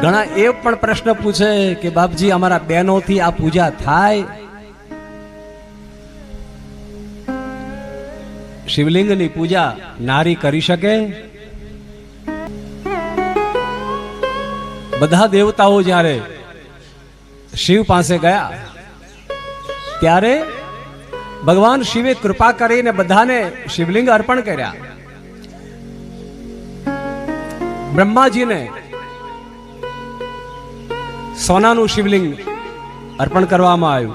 ઘણા એ પણ પ્રશ્ન પૂછે કે બાપજી, અમારા બહેનોથી આ પૂજા થાય? શિવલિંગની પૂજા નારી કરી શકે? બધા દેવતાઓ જ્યારે શિવ પાસે ગયા, ત્યારે ભગવાન શિવે કૃપા કરીને બધાને શિવલિંગ અર્પણ કર્યા. બ્રહ્માજીને સોનાનું શિવલિંગ અર્પણ કરવામાં આવ્યું.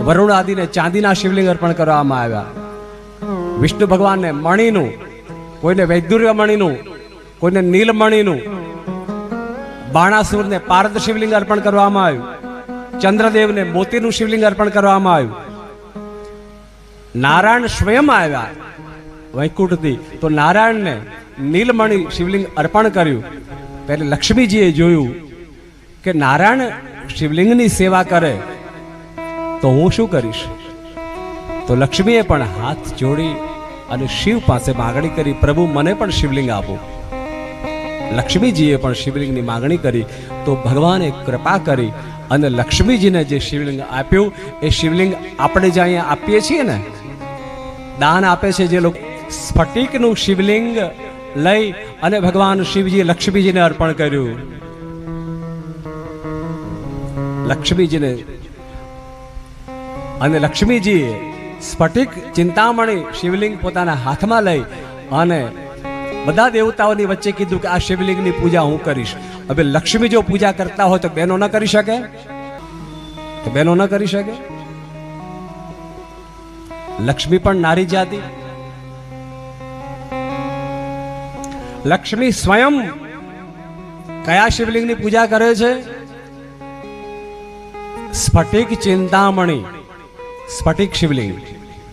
વરુણ આદિને ચાંદીના શિવલિંગ અર્પણ કરવામાં આવ્યા. વિષ્ણુ ભગવાનને મણીનું, કોઈને વૈદુર્ય મણીનું, કોઈને નીલમણીનું બાણાસુરને પારદ શિવલિંગ અર્પણ કરવામાં આવ્યું. ચંદ્રદેવને મોતીનું શિવલિંગ અર્પણ કરવામાં આવ્યું. નારાયણ સ્વયં આવ્યા. વૈકુંઠથી તો નારાયણને નીલમણી શિવલિંગ અર્પણ કર્યું. ત્યારે લક્ષ્મીજીએ જોયું કે નારાયણ શિવલિંગની સેવા કરે, તો હું શું કરીશ? તો લક્ષ્મીએ પણ હાથ જોડી અને શિવ પાસે માગણી કરી, પ્રભુ, મને પણ શિવલિંગ આપો. લક્ષ્મીજીએ પણ શિવલિંગની માગણી કરી, તો ભગવાને કૃપા કરી અને લક્ષ્મીજીને જે શિવલિંગ આપ્યું, એ શિવલિંગ આપણે જે અહીંયા આપીએ છીએ ને? દાન આપે છે જે લોકો સ્ફટિકનું શિવલિંગ લઈ અને ભગવાન શિવજી લક્ષ્મીજીને અર્પણ કર્યું. લક્ષ્મીજીને અને લક્ષ્મીજીએ સ્ફટિક ચિંતામણી શિવલિંગ પોતાના હાથમાં લઈ અને બધા દેવતાઓની વચ્ચે કીધું કે આ શિવલિંગની પૂજા હું કરીશ. હવે લક્ષ્મી જો પૂજા કરતા હોય તો બહેનો ન કરી શકે? તો બહેનો ન કરી શકે? લક્ષ્મી પણ નારી જાતિ. લક્ષ્મી સ્વયં કયા શિવલિંગની પૂજા કરે છે? સ્ફટિક ચિંતામણી સ્ફટિક શિવલિંગ.